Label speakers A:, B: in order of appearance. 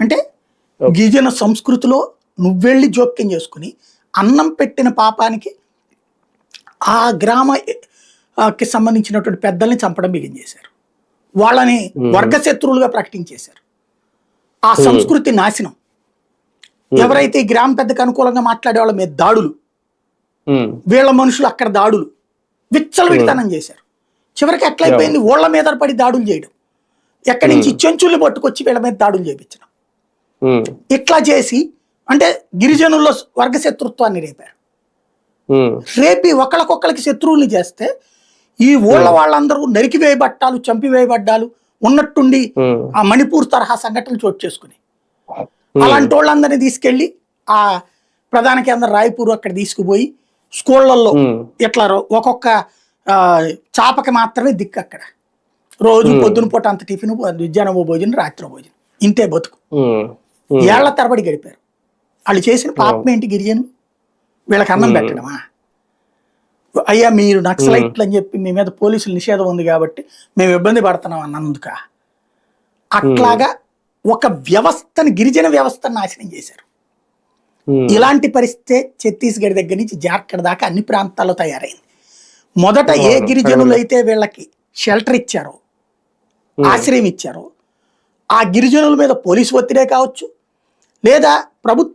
A: అంటే గిరిజన సంస్కృతిలో నువ్వెళ్ళి జోక్యం చేసుకుని అన్నం పెట్టిన పాపానికి ఆ గ్రామ ఆ, కి సంబంధించినటువంటి పెద్దల్ని చంపడం బిగిన్ చేశారు. వాళ్ళని వర్గ శత్రువులుగా ప్రకటించేశారు. ఆ సంస్కృతి నాశనం. ఎవరైతే ఈ గ్రామ పెద్దకు అనుకూలంగా మాట్లాడే వాళ్ళ మీద దాడులు వీళ్ళ మనుషులు అక్కడ దాడులు విచ్చలవిడితనం చేశారు. చివరికి ఎట్లయిపోయింది? ఓళ్ళ మీద పడి దాడులు చేయడం. ఎక్కడి నుంచి చెంచుల్ని పట్టుకొచ్చి వీళ్ళ మీద దాడులు చేయించడం ఇట్లా చేసి అంటే గిరిజనుల్లో వర్గ శత్రుత్వాన్ని రేపారు. రేపి ఒకళ్ళకొక్కళ్ళకి శత్రువుల్ని చేస్తే ఈ ఊళ్ళ వాళ్ళందరూ నరికివేయబట్టాలు చంపివేయబడ్డాలు ఉన్నట్టుండి ఆ మణిపూర్ తరహా సంఘటనలు చోటు చేసుకుని. అలాంటి వాళ్ళందరినీ తీసుకెళ్ళి ఆ ప్రధాన కేంద్రం రాయపూర్ అక్కడ తీసుకుపోయి స్కూళ్ళల్లో ఇట్లా ఒక్కొక్క ఆ, చాపకి మాత్రమే దిక్కు అక్కడ. రోజు పొద్దున పూట అంత టిఫిన్ మధ్యాహ్నం భోజనం రాత్రి భోజనం. ఇంతే బతుకు. ఏళ్ళ తరబడి గడిపారు. వాళ్ళు చేసిన పాపం ఏంటి గిరిజనులు వీళ్ళకి అన్నం పెట్టడమా? అయ్యా మీరు నక్సలైట్లు అని చెప్పి మీ మీద పోలీసులు నిషేధం ఉంది కాబట్టి మేము ఇబ్బంది పడుతున్నాం అన్నందుక అట్లాగా ఒక వ్యవస్థని గిరిజన వ్యవస్థను నాశనం చేశారు. ఇలాంటి పరిస్థితే ఛత్తీస్గఢ్ దగ్గర నుంచి జార్ఖండ్ దాకా అన్ని ప్రాంతాల్లో తయారైంది. మొదట ఏ గిరిజనులు అయితే వీళ్ళకి షెల్టర్ ఇచ్చారో ఆశ్రయం ఇచ్చారో ఆ గిరిజనుల మీద పోలీసు ఒత్తిడే కావచ్చు లేదా ప్రభుత్వ